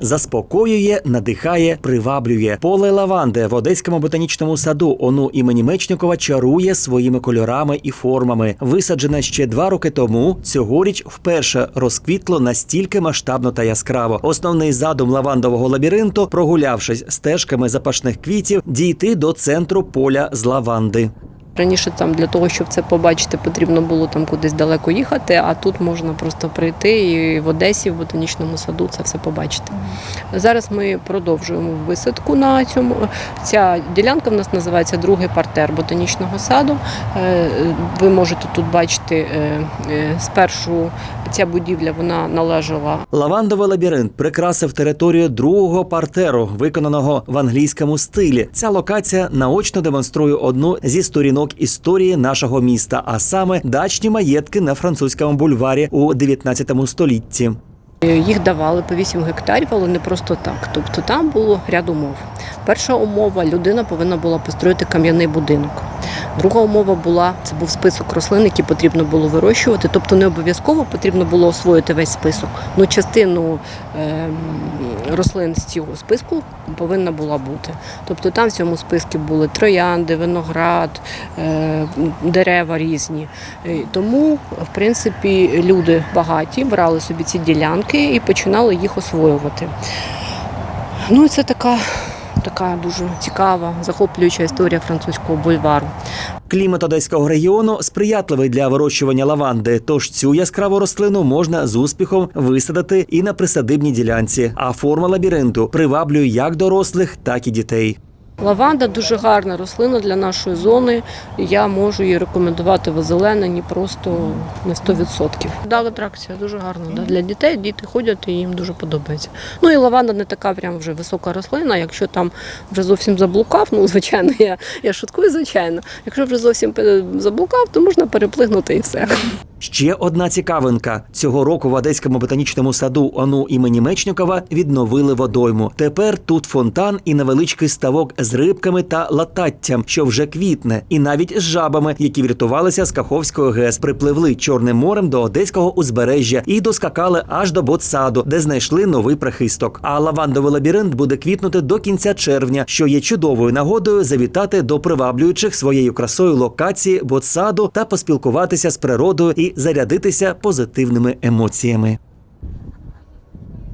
Заспокоює, надихає, приваблює. Поле лаванди в Одеському ботанічному саду ОНУ імені Мечникова чарує своїми кольорами і формами. Висаджене ще два роки тому. Цьогоріч вперше розквітло настільки масштабно та яскраво. Основний задум лавандового лабіринту, прогулявшись стежками запашних квітів, дійти до центру поля з лаванди. Раніше там для того, щоб це побачити, потрібно було там кудись далеко їхати, а тут можна просто прийти і в Одесі, в ботанічному саду це все побачити. Зараз ми продовжуємо висадку на цьому. Ця ділянка в нас називається другий партер ботанічного саду. Е, Ви можете тут бачити е, е, спершу ця будівля вона належала Лавандовий лабіринт прикрасив територію другого партеру, виконаного в англійському стилі. Ця локація наочно демонструє одну зі сторінок історії нашого міста, а саме дачні маєтки на французькому бульварі у 19 столітті. Їх давали по 8 гектарів, але не просто так. Тобто там було ряд умов. Перша умова людина повинна була построїти кам'яний будинок. Друга умова була це був список рослин, які потрібно було вирощувати. Тобто не обов'язково потрібно було освоїти весь список. Ну частину ем, рослин з цього списку повинна була бути. Тобто там в цьому списку були троянди, виноград, е, дерева різні. Е, Тому, в принципі, люди багаті брали собі ці ділянки і починали їх освоювати. Ну, це така, така дуже цікава, захоплююча історія французького бульвару. Клімат одеського регіону сприятливий для вирощування лаванди, тож цю яскраву рослину можна з успіхом висадити і на присадибній ділянці. А форма лабіринту приваблює як дорослих, так і дітей. Лаванда дуже гарна рослина для нашої зони. Я можу її рекомендувати в озелененні просто на 100%. Да, атракція дуже гарна. Да. Для дітей діти ходять і їм дуже подобається. Ну і лаванда не така прям вже висока рослина. Якщо там вже зовсім заблукав, ну звичайно, я, я шуткую, звичайно. Якщо вже зовсім заблукав, то можна переплигнути і все. Ще одна цікавинка: цього року в Одеському ботанічному саду ОНУ імені Мечникова відновили водойму. Тепер тут фонтан і невеличкий ставок з рибками та лататтям, що вже квітне, і навіть з жабами, які врятувалися з Каховської ГЕС, припливли Чорним морем до одеського узбережжя і доскакали аж до ботсаду, де знайшли новий прихисток. А лавандовий лабіринт буде квітнути до кінця червня, що є чудовою нагодою завітати до приваблюючих своєю красою локації ботсаду та поспілкуватися з природою зарядитися позитивними емоціями.